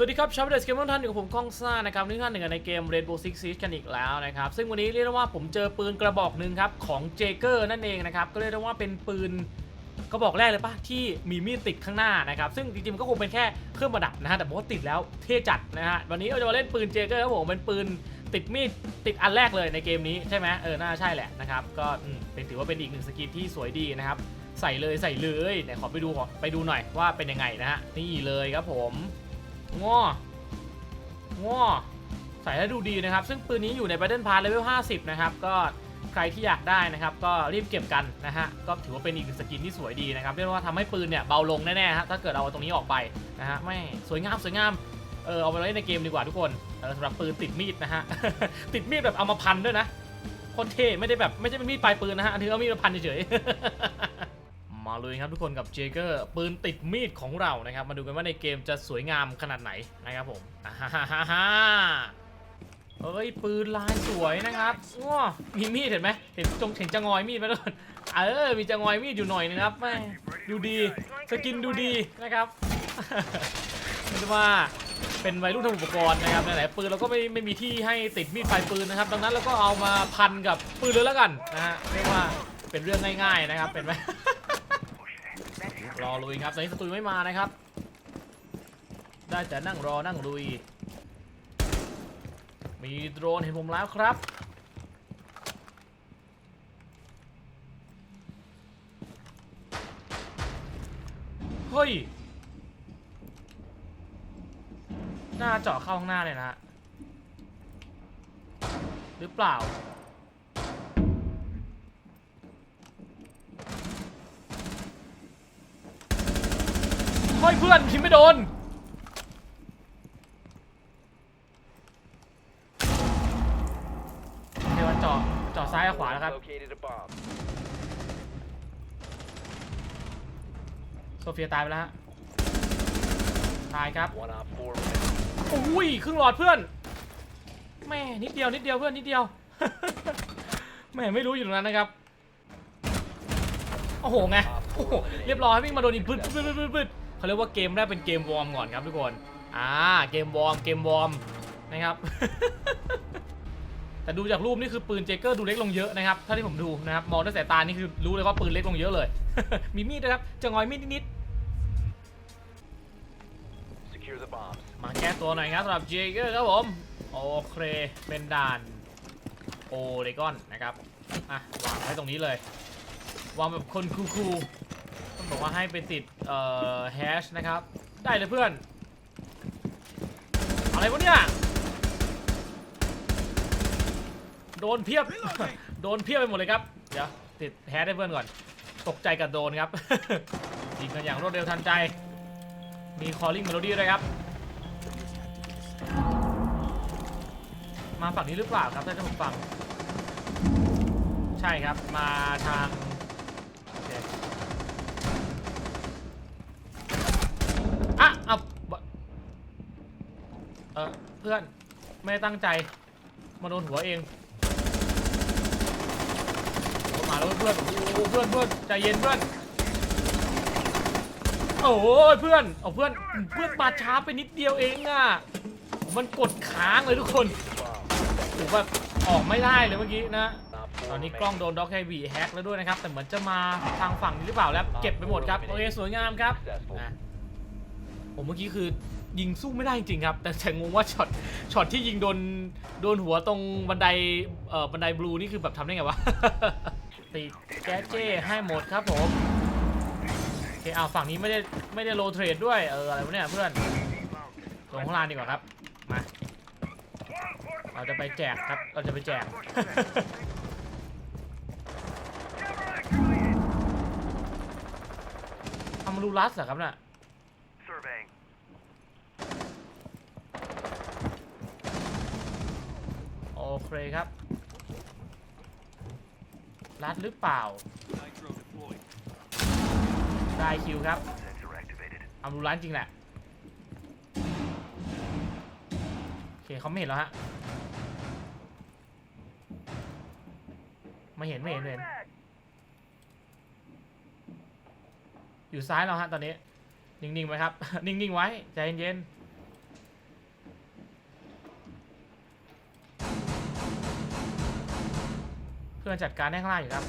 สวัสดีครับชาวเดสเกมทุกท่านอยู่กับผมก้องซ่านะครับนี่ท่านหนึ่งในเกม Rainbow Six Siege กันอีกแล้วนะครับซึ่งวันนี้เรียกได้ว่าผมเจอปืนกระบอกหนึ่งครับของเจเกอร์นั่นเองนะครับก็เรียกได้ว่าเป็นปืนกระบอกแรกเลยปะที่มีมีดติดข้างหน้านะครับซึ่งจริงๆมันก็คงเป็นแค่เครื่องประดับนะฮะแต่ผมว่าติดแล้วเท่จัดนะฮะวันนี้เราจะมาเล่นปืนเจเกอร์ครับผมเป็นปืนติดมีดติดอันแรกเลยในเกมนี้ใช่ไหมเออน่าใช่แหละนะครับก็เป็นถือว่าเป็นอีกหนึ่งสกินที่สวยดีนะครับใส่เลยใส่เลยไหนขอไปดูขอไปดูหน่อยว่าเป็นยังไงนะฮะนี่เลยครับผม งองอใส่แล้วดูดีนะครับ ซึ่งปืนนี้อยู่ใน Battle Pass Level 50 นะครับ ก็ใครที่อยากได้นะครับ ก็รีบเก็บกันนะฮะ ก็ถือว่าเป็นอีกสกินที่สวยดีนะครับ เรียกว่าทำให้ปืนเนี่ยเบาลงแน่ๆฮะ ถ้าเกิดเอาตรงนี้ออกไปนะฮะ ไม่สวยงามสวยงาม เออเอาไปเล่นในเกมดีกว่าทุกคน เออสำหรับปืนติดมีดนะฮะ ติดมีดแบบเอามาพันด้วยนะ คนเท่ไม่ได้แบบไม่ใช่เป็นมีดปลายปืนนะฮะ อันนี้เอามีดมาพันเฉยๆ มาเลยครับทุกคนกับเจเกอร์ปืนติดมีดของเรานะครับ มาดูกันว่าในเกมจะสวยงามขนาดไหนนะครับผมฮ่าฮ่าฮ่าเอ้ยปืนลายสวยนะครับว้ามีมีดเห็นไหมเห็นจงเห็นจะงอยมีดไหมทุกคนเออมีจะงอยมีดอยู่หน่อยนะครับแม่ดูดีสกินดูดีนะครับไม่ใช่ว่าเป็นวัยรุ่นทำอุปกรณ์นะครับไหนๆปืนเราก็ไม่ไม่มีที่ให้ติดมีดปลายปืนนะครับ ดังนั้นเราก็เอามาพันกับปืนเลยแล้วกันนะฮะเรียกว่าเป็นเรื่องง่าย ๆนะครับเป็นไหม รอลุยครับตอนนี้สตูไม่มานะครับ ได้แต่นั่งรอนั่งลุย มีโดรนเห็นผมแล้วครับเฮ้ยหน้าเจาะเข้าข้างหน้าเลยนะฮะหรือเปล่า ฮ้ยเพื่อนคิมไม่โดนเดี๋ยวมันเจาะเจาะซ้ายกับขวาแล้วครับ Located a bomb. โซเฟียตายไปแล้วฮะ ตายครับ One op four. อุ้ยครึ่งหลอดเพื่อนแม่นิดเดียวนิดเดียวเพื่อนนิดเดียว แม่ไม่รู้อยู่ตรงนั้นนะครับโอ้โหไงโอ้โหเรียบร้อยวิ่งมาโดนอีกพึดพึดพึดพึดพึด เขาเรียกว่าเกมแรกเป็นเกมวอร์มก่อนครับทุกคน อ่า เกมวอร์ม เกมวอร์มนะครับ แต่ดูจากรูปนี่คือปืนเจเกอร์ดูเล็กลงเยอะนะครับเท่าที่ผมดูนะครับ มองด้วยสายตานี่คือรู้เลยว่าปืนเล็กลงเยอะเลย มีมีดนะครับจะงอยมีดนิด Secure the bombs. ๆมาแก้ตัวหน่อยครับสำหรับเจเกอร์ครับผม โอเค เป็นด่านโอเรกอนนะครับ อะวางไว้ตรงนี้เลยวางแบบคนคูลๆต้อง บอกว่าให้ไปติดเอ่อแฮชนะครับ ได้เลยเพื่อน อะไรวะเนี่ย โดนเพียบ โดนเพียบไปหมดเลยครับ เดี๋ยวติดแฮชให้เพื่อนก่อน ตกใจกับโดนครับ ยิงกันอย่างรวดเร็วทันใจ มี calling melody ด้วยครับ มาฝั่งนี้หรือเปล่าครับถ้าจะผมฟัง ใช่ครับ มาทางโอเคอะเอาบเออเพื่อน ไม่ได้ตั้งใจ มาโดนหัวเองมาแล้วเพื่อนโอ้เพื่อนเพื่อนใจเย็นเพื่อน โอ้ยเพื่อนเอาเพื่อนเพื่อนมาช้าไปนิดเดียวเองอะ มันกดค้างเลยทุกคนโอ้แบบออกไม่ได้เลยเมื่อกี้นะ ตอนนี้กล้องโดนด็อกไฮบีแฮกแล้วด้วยนะครับ แต่เหมือนจะมาทางฝั่งนี้หรือเปล่าแล้ว เก็บไปหมดครับ โอเคสวยงามครับ ผมเมื่อกี้คือ ยิงสู้ไม่ได้จริงครับ แต่แต่งงว่าช็อตช็อตที่ยิงโดนโดนหัวตรงบันไดเอ่อบันไดบลูนี่คือแบบทำได้ไงวะ ตีแก๊เจ้ให้หมดครับผมโอเคเอาฝั่งนี้ไม่ได้ไม่ได้โรเทรดด้วยเอออะไรวะเนี่ยเพื่อนลงข้างล่างดีกว่าครับมาเราจะไปแจกครับเราจะไปแจกทำรูรัสเหรอครับน่ะ Surveying. โอ เคครับ รัดหรือเปล่า ได้คิวครับ Sensor activated. ทำรูรัสจริงแหละ โอเคเขาไม่เห็นแล้วฮะ ไม่เห็นไม่เห็นเห็นอยู่ซ้ายเราฮะตอนนี้ นิ่งๆไว้ครับ นิ่งๆไว้ ใจเย็นๆ พื่อนจัดการได้ข้างล่างอยู่ครับ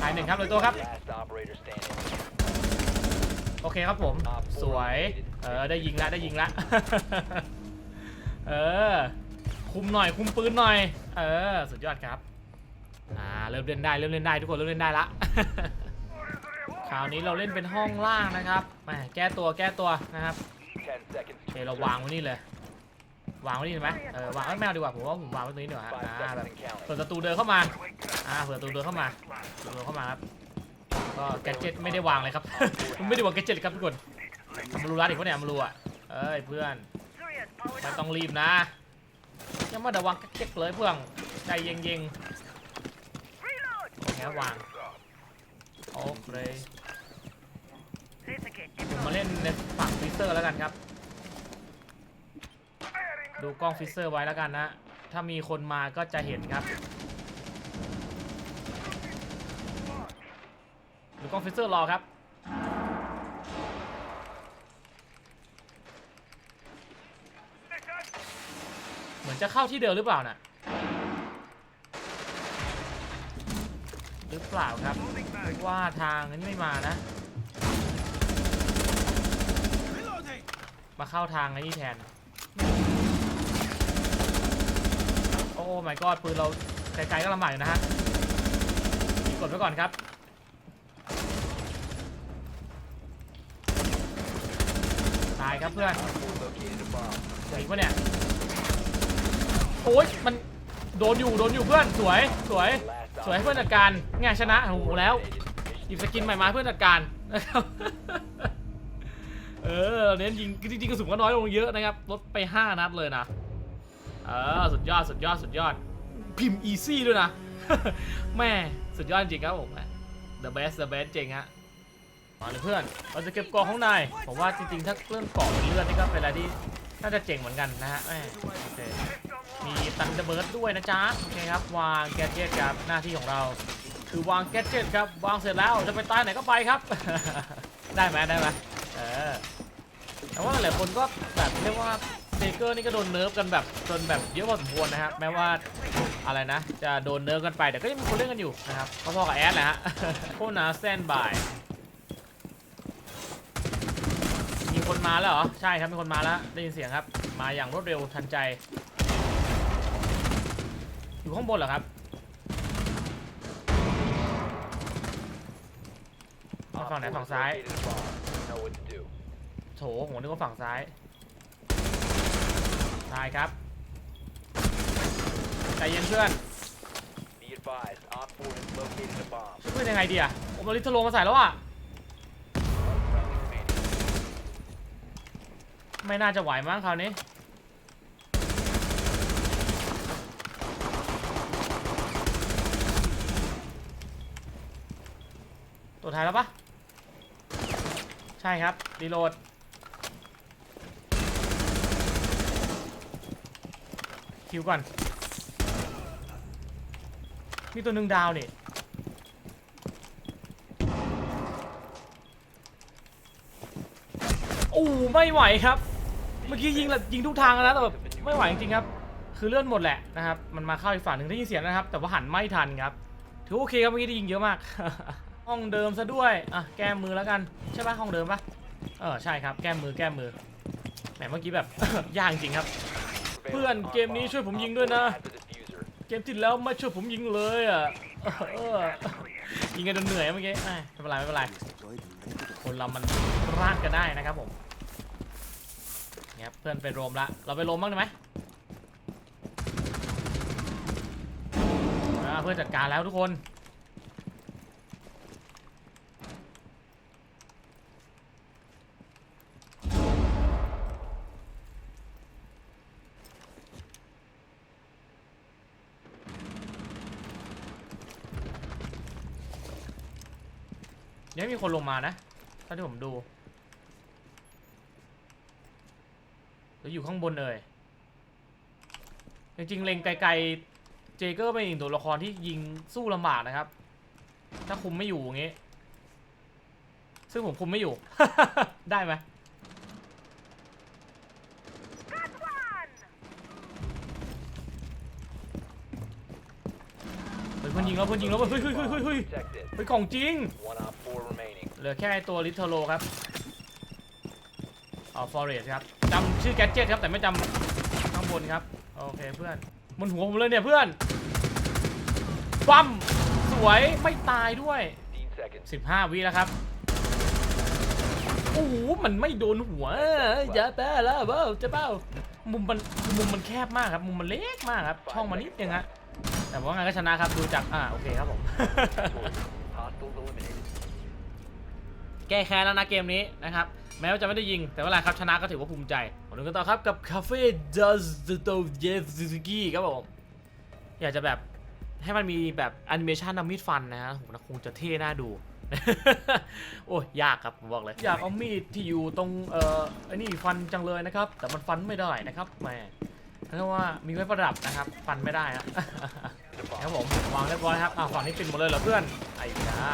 ตายหนึ่งครับเลยตัวครับ โอเคครับผม สวย เออ ได้ยิงละ ได้ยิงละ เออ คุมหน่อย คุมปืนหน่อย เออ สุดยอดครับ อ่า เริ่มเล่นได้ เริ่มเล่นได้ทุกคน เริ่มเล่นได้ละ คราวนี้เราเล่นเป็นห้องล่างนะครับแหมแก้ตัว แก้ตัวนะครับโอเคเราวางไว้นี่เลย วางไว้นี่เห็นไหมเออวางเอ้ยไม่เอาดีกว่าผมว่าผมวางไว้ตรงนี้ดีกว่าฮะ Five อ่าแบบ seconds and เปิด counting. ประตูเดินเข้ามาอ่าเปิดประตูเดินเข้ามาเปิดประตูเข้ามาครับก็แกดเจ็ตไม่ได้วางเลยครับ ไม่ได้วางแกดเจ็ตเลยครับทุกคนทำมารูรัดอีกปะเนี่ยมารูอะเอ้ยเพื่อน Sirius, powered ไม่ up. ต้องรีบนะ ยังไม่ได้วางแก๊กๆเลยเพื่อนใจเย็น Reload. ๆแค่วางโอเค Laser gate ผมมา deployed. เล่นในฝั่งฟิเซอร์แล้วกันครับ ดูกล้องฟิเซอร์ไว้แล้วกันนะ ถ้ามีคนมาก็จะเห็นครับ ดูกล้องฟิเซอร์รอครับ เหมือนจะเข้าที่เดิมหรือเปล่าน่ะ หรือเปล่าครับว่าทางนี้ไม่มานะมาเข้าทางไอ้นี่แทน อ้ my god ปืนเราไกลๆก็ลำบากอยู่นะฮะมีกดไว้ก่อนครับตายครับเพื่อน Located a bomb. เจ๋งปะเนี่ยโอ้ยมันโดนอยู่โดนอยู่เพื่อนสวยสวยสวยเพื่อนจัดการไงชนะโอ้โหแล้วหยิบสกินใหม่มาเพื่อนจัดการนะครับเออเน้นยิงจริงๆกระสุนก็น้อยลงเยอะนะครับลดไป 5 นัดเลยนะ เออสุดยอดสุดยอดสุดยอด พิมพ์อีซี่ด้วยนะ แม่สุดยอดจริงครับผม the best the best จริงฮะมาเลยเพื่อน เราจะเก็บกล่องข้างในผมว่าจริงๆ ถ้าเรื่องกล่องเลือดนี่ก็เป็นอะไรที่น่าจะเจ๋งเหมือนกันนะฮะแม่โอเคมีตันเดอร์เบิร์ดด้วยนะจ๊ะโอเคครับ วางแกดเจ็ตครับหน้าที่ของเรา คือวางแกดเจ็ตครับ วางเสร็จแล้วจะไปตายไหนก็ไปครับ ได้ไหมได้ไหมเออแต่ว่าหลายคนก็แบบเรียกว่า เซเกอร์นี่ก็โดนเนิร์ฟกันแบบจนแบบเยอะพอสมควรนะครับแม้ว่าอะไรนะ จะโดนเนิร์ฟกันไปแต่ก็ยังมีคนเล่นกันอยู่นะครับพอๆกับแอดแหละฮะโคนาแซนบายมีคนมาแล้วเหรอใช่ครับมีคนมาแล้วได้ยินเสียงครับ มาอย่างรวดเร็วทันใจ อยู่ข้างบนเหรอครับเอาฝั่งไหนฝั่งซ้ายโถผมนึกว่าฝั่งซ้าย ตายครับ ใจเย็นเพื่อน Be advised, Op 4 has located a bomb. ช่วยเพื่อนยังไงดีอะผมเอาลิทโลมาใส่แล้วอะ Friendly remaining. ไม่น่าจะไหวมั้งคราวนี้ ตัวท้ายแล้วปะใช่ครับรีโหลด คิวก่อน มีตัวหนึ่งดาวนี่โอ้ไม่ไหวครับ เมื่อกี้ยิงละยิงทุกทางแล้วนะแต่แบบไม่ไหวจริงๆครับ คือเลื่อนหมดแหละนะครับ มันมาเข้าอีกฝั่งหนึ่งได้ยินเสียงนะครับ แต่ว่าหันไม่ทันครับ ถือโอเคครับเมื่อกี้ได้ยิงเยอะมาก ห้องเดิมซะด้วย อะแก้มือแล้วกัน ใช่ปะห้องเดิมปะเออใช่ครับ แก้มือแก้มือแหมเมื่อกี้แบบ ยากจริงครับ เพื่อนเกมนี้ช่วยผมยิงด้วยนะ Has the diffuser. เกมที่แล้วไม่ช่วยผมยิงเลยอะเออยิงกันจนเหนื่อยเมื่อกี้ไม่ไม่เป็นไรไม่เป็นไรคนเรามันร่างกันได้นะครับผมเนี่ยครับเพื่อนไปโรมละเราไปโรมบ้างได้ไหมอ่าเพื่อนจัดการแล้วทุกคน ยังม่มีคนลงมานะถ้าที่ผมดูหรืออยู่ข้างบนเลยจริงๆเล็งไกลๆเจเกอร์เป็นอีกตัวละครที่ยิงสู้ลำบากนะครับ ถ้าคุมไม่อยู่อย่างงี้ ซึ่งผมคุมไม่อยู่ ได้ไหม Got one. ยิ งแล้วเพื่อนยิงแล้วเฮ้ยเฮ้ยเฮ้ยเฮ้ยเฮ้ย Protected. เฮ้ยของจริง เหลือแค่ไอ้ตัวลิทเทโลครับอ๋อฟอเรสครับจำชื่อแกดเจ็ตครับแต่ไม่จำข้างบนครับโอเคเพื่อนบนหัวผมเลยเนี่ยเพื่อนปั๊มสวยไม่ตายด้วย 15 วิแล้วครับโอ้โหมันไม่โดนหัวเอ้ยอย่าแปแล้วเบ้าจะเบ้ามุมมันมุมมันแคบมากครับ มุมมันเล็กมากครับ ช่องมันนิดนึงฮะ แต่ว่าไงก็ชนะครับดูจากอ่าโอเคครับผม แก้แค้นแล้วนะเกมนี้นะครับแม้ว่าจะไม่ได้ยิงแต่เวลาครับชนะก็ถือว่าภูมิใจขอดูกันต่อครับกับคาเฟ่ดัสโตเยซูซูกิครับผมอยากจะแบบให้มันมีแบบแอนิเมชันนำมีดฟันนะฮะโหนะคงจะเท่น่าดู โอ้ยยากครับผมบอกเลยอยากเอามีดที่อยู่ตรงเอ่อไอ้นี่ฟันจังเลยนะครับ แต่มันฟันไม่ได้นะครับแหม เพราะว่ามีไว้ประดับนะครับฟันไม่ได้ฮะครับผมวางเรียบร้อยครับอ่าฝั่งนี้ปิดหมดเลยเหรอเพื่อนไอ้ยา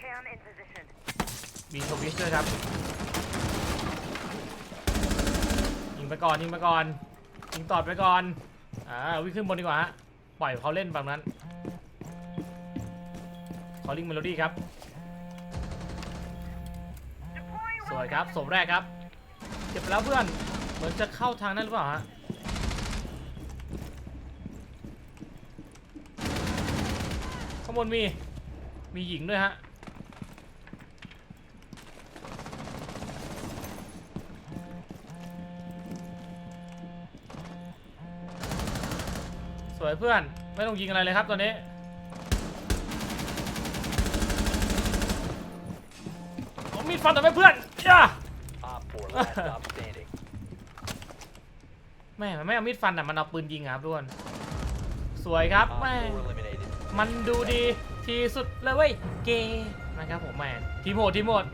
Cam in position. มีสวิชด้วยครับยิงไปก่อนยิงไปก่อนยิงตอดไปก่อนอ่าวิ่งขึ้นบนดีกว่าฮะปล่อยเขาเล่นแบบนั้น คอลลิ่งเมโลดี้ครับ Deploying สวยครับสมแรกครับเจ็บไปแล้วเพื่อน เหมือนจะเข้าทางนั้นหรือเปล่าฮะ ข้างบนมี มีหญิงด้วยฮะ สวยเพื่อน ไม่ต้องยิงอะไรเลยครับตอนนี้ มีดฟันทำไม่เพื่อนย่า Op 4 last stop standing. แม่มันไม่เอามีดฟันอะมันเอาปืนยิงอะครับทุกคนสวยครับ Op แม่4 eliminated. มันดูดีที่สุดเลยเว้ยเกนะครับผมแม่ทีมโหดทีมโหด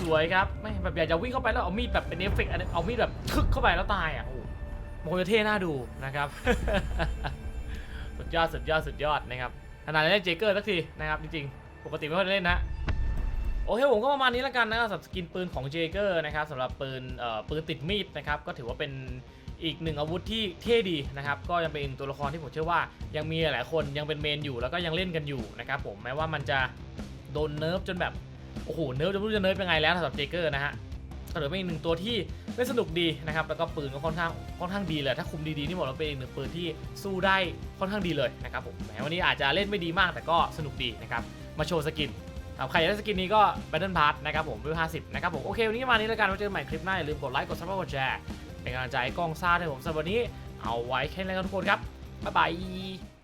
สวยครับแม่แบบอยากจะวิ่งเข้าไปแล้วเอามีดแบบเป็นเอฟเฟกต์อันเอามีดแบบทึกเข้าไปแล้วตายอะโอ้โหมันคงจะเท่น่าดูนะครับ สุดยอดสุดยอดสุดยอดนะครับขนาดได้เจเกอร์สักทีนะครับจริงๆ ปกติไม่ค่อยได้เล่นนะ อเคผมก็ประมาณนี้แล้วกันนะครับสำหรับสกินปืนของเจเกอร์นะครับสำหรับปืนเอ่อปืนติดมีดนะครับก็ถือว่าเป็นอีกหนึ่งอาวุธที่เท่ดีนะครับก็ยังเป็นตัวละครที่ผมเชื่อว่ายังมีหลายคนยังเป็นเมนอยู่แล้วก็ยังเล่นกันอยู่นะครับผมแม้ว่ามันจะโดนเนิร์ฟจนแบบโอ้โหเนิร์ฟจะไม่รู้จะเนิร์ฟยังไงแล้วสำหรับเจเกอร์นะฮะก็ถือเป็นอีกหนึ่งตัวที่เล่นสนุกดีนะครับแล้วก็ปืนก็ค่อนข้างค่อนข้างดีเลยถ้าคุมดีๆนี่บอกว่าเป็นอีกหนึ่งปืนที่สู้ได้ค่อนข้างดีเลยนะครับผมแม้วันนี้อาจจะเล่นไม่ดีมากแต่ก็สนุกดีนะครับมาโชว์สกิน ใครอยากได้สกินนี้ก็ Battle Pass นะครับผมวิว50 นะครับผมโอเควันนี้มานี้แล้วกันไว้เจอกันใหม่คลิปหน้าอย่าลืมกดไลค์กดซับสไครบ์กดแชร์เป็นกำลังใจให้กล้องซ่าด้วยผมสำหรับวันนี้เอาไว้แค่นี้แล้วกันทุกคนครับบ๊ายบาย